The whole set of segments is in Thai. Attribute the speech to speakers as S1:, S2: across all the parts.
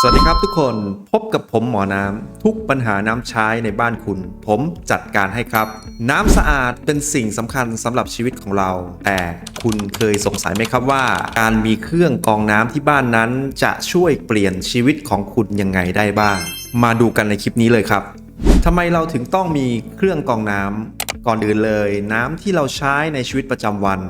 S1: สวัสดีครับทุกคนพบกับผมหมอน้ำทุกปัญหาน้ำใช้ในบ้านคุณ ผมจัดการให้ครับ น้ำสะอาดเป็นสิ่งสำคัญสำหรับชีวิตของเรา แต่คุณเคยสงสัยไหมครับว่า การมีเครื่องกรองน้ำที่บ้านนั้น จะช่วยเปลี่ยนชีวิตของคุณยังไงได้บ้าง มาดูกันในคลิปนี้เลยครับทำไมเราถึงต้องมีเครื่องกรองน้ำก่อนอื่นเลย น้ำที่เราใช้ในชีวิตประจำวัน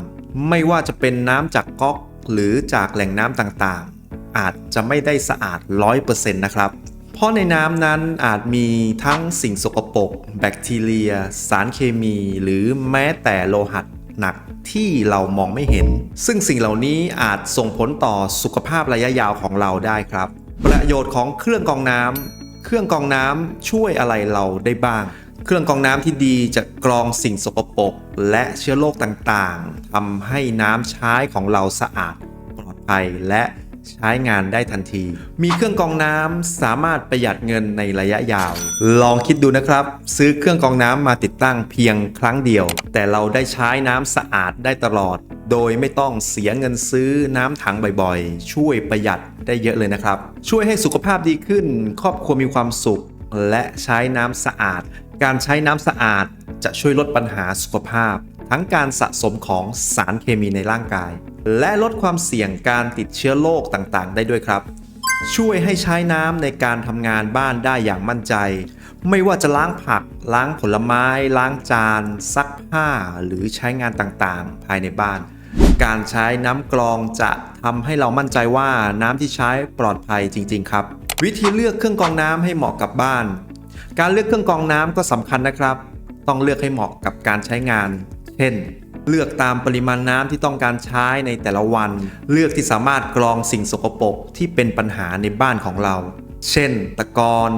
S1: ไม่ว่าจะเป็นน้ำจากก๊อกหรือจากแหล่งน้ำต่างๆ อาจจะไม่ได้สะอาด 100%นะครับ เพราะในน้ำนั้นอาจมีทั้งสิ่งสกปรกแบคทีเรีย สารเคมี หรือแม้แต่โลหะหนักที่เรามองไม่เห็น ซึ่งสิ่งเหล่านี้อาจส่งผลต่อสุขภาพระยะยาวของเราได้ครับ ประโยชน์ของเครื่องกรองน้ำเครื่องกรองน้ำช่วยอะไรเราได้บ้าง เครื่องกรองน้ำที่ดีจะกรองสิ่งสกปรกและเชื้อโรคต่างๆทำให้น้ำใช้ของเราสะอาดปลอดภัยและ ใช้งานได้ทันที มีเครื่องกรองน้ำสามารถประหยัดเงินในระยะยาว ลองคิดดูนะครับ ซื้อเครื่องกรองน้ำมาติดตั้งเพียงครั้งเดียว แต่เราได้ใช้น้ำสะอาดได้ตลอด โดยไม่ต้องเสียเงินซื้อน้ำถังบ่อยๆ ช่วยประหยัดได้เยอะเลยนะครับ ช่วยให้สุขภาพดีขึ้น ครอบครัวมีความสุข และใช้น้ำสะอาด การใช้น้ำสะอาดจะช่วยลดปัญหาสุขภาพ ทั้งการสะสมของสารเคมีในร่างกาย และลดความเสี่ยงการติดเชื้อโรคต่างๆ ได้ด้วยครับ ช่วยให้ใช้น้ำในการทำงานบ้านได้อย่างมั่นใจ ไม่ว่าจะล้างผัก ล้างผลไม้ ล้างจาน ซักผ้า หรือใช้งานต่างๆ ภายในบ้าน การใช้น้ำกรองจะทำให้เรามั่นใจว่าน้ำที่ใช้ปลอดภัยจริง ๆ ครับ วิธีเลือกเครื่องกรองน้ำให้เหมาะกับบ้าน การเลือกเครื่องกรองน้ำก็สำคัญนะครับ ต้องเลือกให้เหมาะกับการใช้งาน เช่น เลือกตามปริมาณน้ำที่ต้องการใช้ในแต่ละวัน เลือกที่สามารถกรองสิ่งสกปรกที่เป็นปัญหาในบ้านของเรา เช่น ตะกอน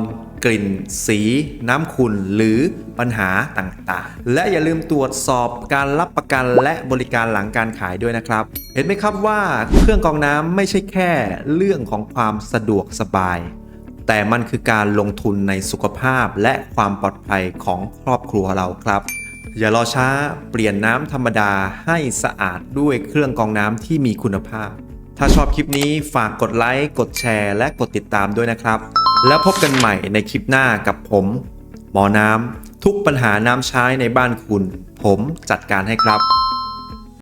S1: กลิ่น สี น้ำขุ่นหรือปัญหาต่างๆ และอย่าลืมตรวจสอบการรับประกันและบริการหลังการขายด้วยนะครับ เห็นไหมครับว่าเครื่องกรองน้ำไม่ใช่แค่เรื่องของความสะดวกสบาย แต่มันคือการลงทุนในสุขภาพและความปลอดภัยของครอบครัวเราครับ อย่ารอช้าเปลี่ยนน้ำธรรมดาให้สะอาดด้วยเครื่องกรองน้ำที่มีคุณภาพ ถ้าชอบคลิปนี้ฝากกดไลค์กดแชร์ และกดติดตามด้วยนะครับ แล้วพบกันใหม่ในคลิปหน้ากับผม หมอน้ำทุกปัญหาน้ำใช้ในบ้านคุณ ผมจัดการให้ครับ